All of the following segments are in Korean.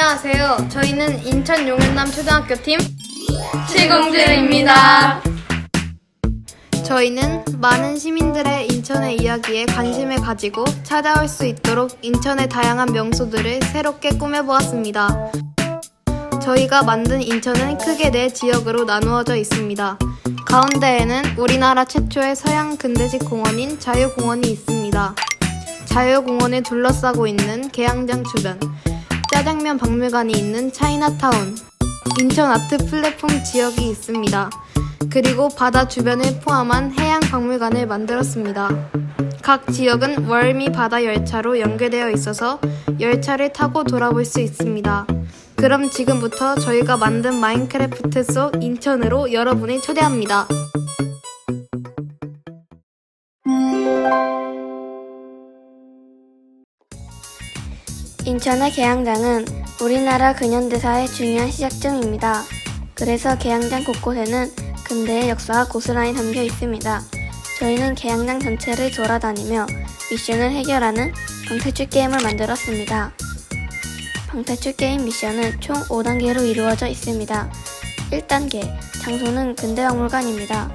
안녕하세요. 저희는 인천 용현남 초등학교 팀 칠공주입니다. 저희는 많은 시민들의 인천의 이야기에 관심을 가지고 찾아올 수 있도록 인천의 다양한 명소들을 새롭게 꾸며보았습니다. 저희가 만든 인천은 크게 네 지역으로 나누어져 있습니다. 가운데에는 우리나라 최초의 서양 근대식 공원인 자유공원이 있습니다. 자유공원을 둘러싸고 있는 계양장 주변, 짜장면 박물관이 있는 차이나타운, 인천 아트 플랫폼 지역이 있습니다. 그리고 바다 주변을 포함한 해양 박물관을 만들었습니다. 각 지역은 월미 바다 열차로 연계되어 있어서 열차를 타고 돌아볼 수 있습니다. 그럼 지금부터 저희가 만든 마인크래프트 속 인천으로 여러분을 초대합니다. 인천의 계양장은 우리나라 근현대사의 중요한 시작점입니다. 그래서 계양장 곳곳에는 근대의 역사가 고스란히 담겨 있습니다. 저희는 계양장 전체를 돌아다니며 미션을 해결하는 방탈출 게임을 만들었습니다. 방탈출 게임 미션은 총 5단계로 이루어져 있습니다. 1단계, 장소는 근대박물관입니다.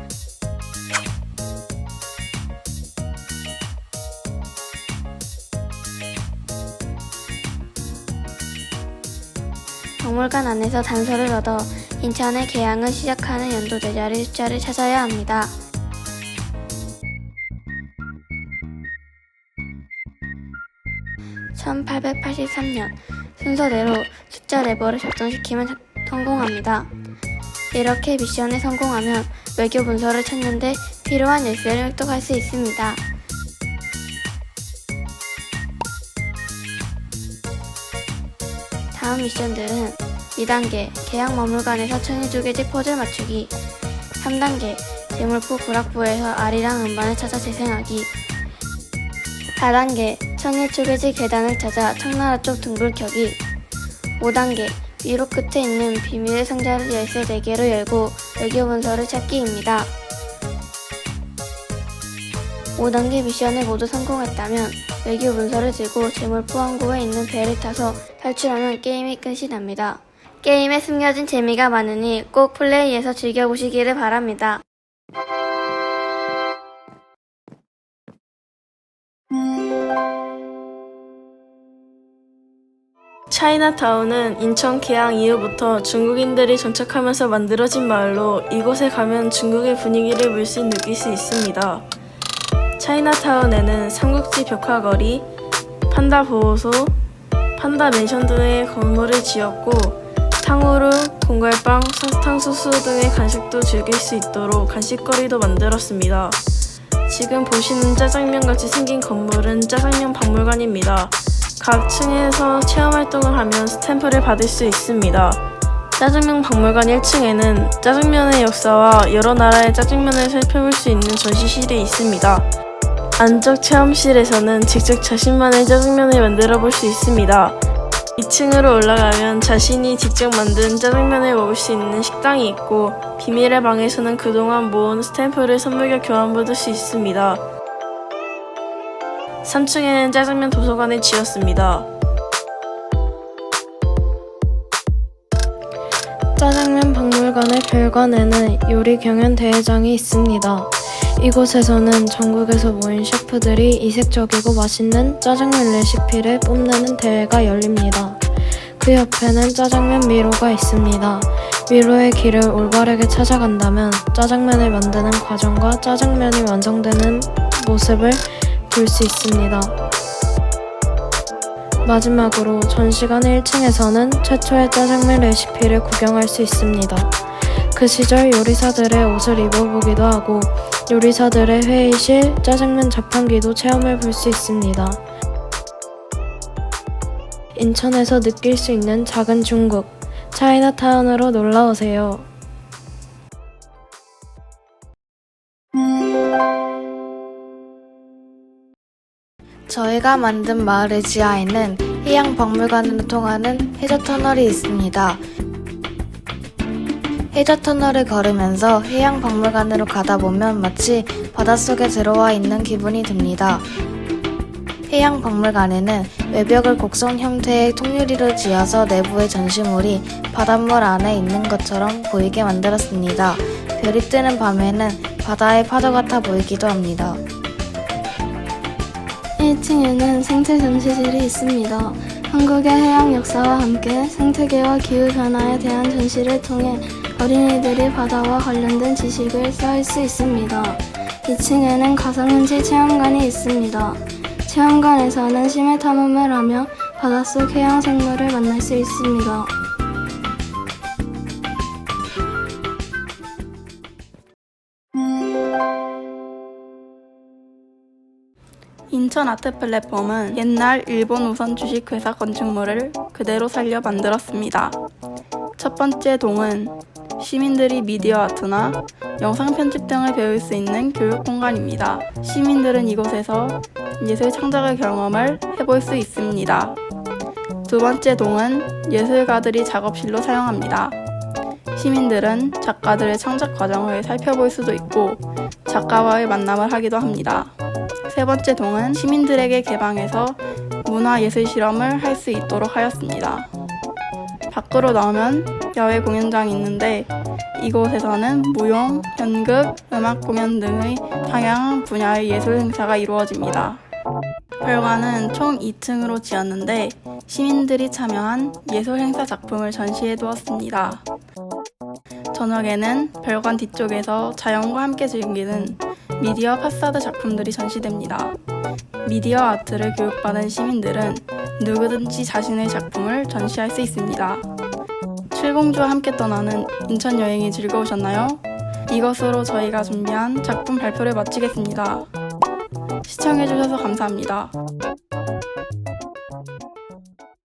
박물관 안에서 단서를 얻어 인천의 개항을 시작하는 연도 대자리 숫자를 찾아야 합니다. (1883년) 순서대로 숫자 레버를 작동시키면 자- 성공합니다. 이렇게 미션에 성공하면 외교 문서를 찾는데 필요한 열쇠를 획득할 수 있습니다. 다음 미션들은 2단계 계양 박물관에서 청일조개지 퍼즐 맞추기 3단계 재물포 구락부에서 알이랑 음반을 찾아 재생하기 4단계 청일조개지 계단을 찾아 청나라 쪽 둥글 켜기 5단계 위로 끝에 있는 비밀의 상자를 열쇠 4개로 열고 외교 문서를 찾기입니다. 5단계 미션을 모두 성공했다면 외교 문서를 들고 재물 포 항구에 있는 배를 타서 탈출하면 게임이 끝이 납니다. 게임에 숨겨진 재미가 많으니 꼭 플레이해서 즐겨보시기를 바랍니다. 차이나타운은 인천 개항 이후부터 중국인들이 정착하면서 만들어진 마을로 이곳에 가면 중국의 분위기를 물씬 느낄 수 있습니다. 차이나타운에는 삼국지 벽화거리, 판다 보호소, 판다 맨션 등의 건물을 지었고 탕후루, 공갈빵, 사탕수수 등의 간식도 즐길 수 있도록 간식거리도 만들었습니다. 지금 보시는 짜장면 같이 생긴 건물은 짜장면 박물관입니다. 각 층에서 체험 활동을 하면 스탬프를 받을 수 있습니다. 짜장면 박물관 1층에는 짜장면의 역사와 여러 나라의 짜장면을 살펴볼 수 있는 전시실이 있습니다. 안쪽 체험실에서는 직접 자신만의 짜장면을 만들어 볼 수 있습니다. 2층으로 올라가면 자신이 직접 만든 짜장면을 먹을 수 있는 식당이 있고 비밀의 방에서는 그동안 모은 스탬프를 선물로 교환받을 수 있습니다. 3층에는 짜장면 도서관을 지었습니다. 짜장면 박물관의 별관에는 요리 경연 대회장이 있습니다. 이곳에서는 전국에서 모인 셰프들이 이색적이고 맛있는 짜장면 레시피를 뽐내는 대회가 열립니다. 그 옆에는 짜장면 미로가 있습니다. 미로의 길을 올바르게 찾아간다면 짜장면을 만드는 과정과 짜장면이 완성되는 모습을 볼 수 있습니다. 마지막으로 전시관 1층에서는 최초의 짜장면 레시피를 구경할 수 있습니다. 그 시절 요리사들의 옷을 입어보기도 하고 요리사들의 회의실, 짜장면 자판기도 체험해 볼 수 있습니다. 인천에서 느낄 수 있는 작은 중국, 차이나타운으로 놀러 오세요. 저희가 만든 마을의 지하에는 해양 박물관으로 통하는 해저 터널이 있습니다. 해저 터널을 걸으면서 해양 박물관으로 가다 보면 마치 바닷속에 들어와 있는 기분이 듭니다. 해양 박물관에는 외벽을 곡선 형태의 통유리로 지어서 내부의 전시물이 바닷물 안에 있는 것처럼 보이게 만들었습니다. 별이 뜨는 밤에는 바다의 파도 같아 보이기도 합니다. 1층에는 생태 전시실이 있습니다. 한국의 해양 역사와 함께 생태계와 기후 변화에 대한 전시를 통해 어린이들이 바다와 관련된 지식을 쌓을 수 있습니다. 2층에는 가상현실 체험관이 있습니다. 체험관에서는 심해 탐험을 하며 바닷속 해양 생물을 만날 수 있습니다. 인천 아트 플랫폼은 옛날 일본 우선 주식회사 건축물을 그대로 살려 만들었습니다. 첫 번째 동은 시민들이 미디어 아트나 영상 편집 등을 배울 수 있는 교육 공간입니다. 시민들은 이곳에서 예술 창작의 경험을 해볼 수 있습니다. 두 번째 동은 예술가들이 작업실로 사용합니다. 시민들은 작가들의 창작 과정을 살펴볼 수도 있고 작가와의 만남을 하기도 합니다. 세 번째 동은 시민들에게 개방해서 문화예술 실험을 할 수 있도록 하였습니다. 밖으로 나오면 야외 공연장이 있는데 이곳에서는 무용, 연극, 음악 공연 등의 다양한 분야의 예술 행사가 이루어집니다. 별관은 총 2층으로 지었는데 시민들이 참여한 예술 행사 작품을 전시해 두었습니다. 저녁에는 별관 뒤쪽에서 자연과 함께 즐기는 미디어 파사드 작품들이 전시됩니다. 미디어 아트를 교육받은 시민들은 누구든지 자신의 작품을 전시할 수 있습니다. 칠공주와 함께 떠나는 인천 여행이 즐거우셨나요? 이것으로 저희가 준비한 작품 발표를 마치겠습니다. 시청해주셔서 감사합니다.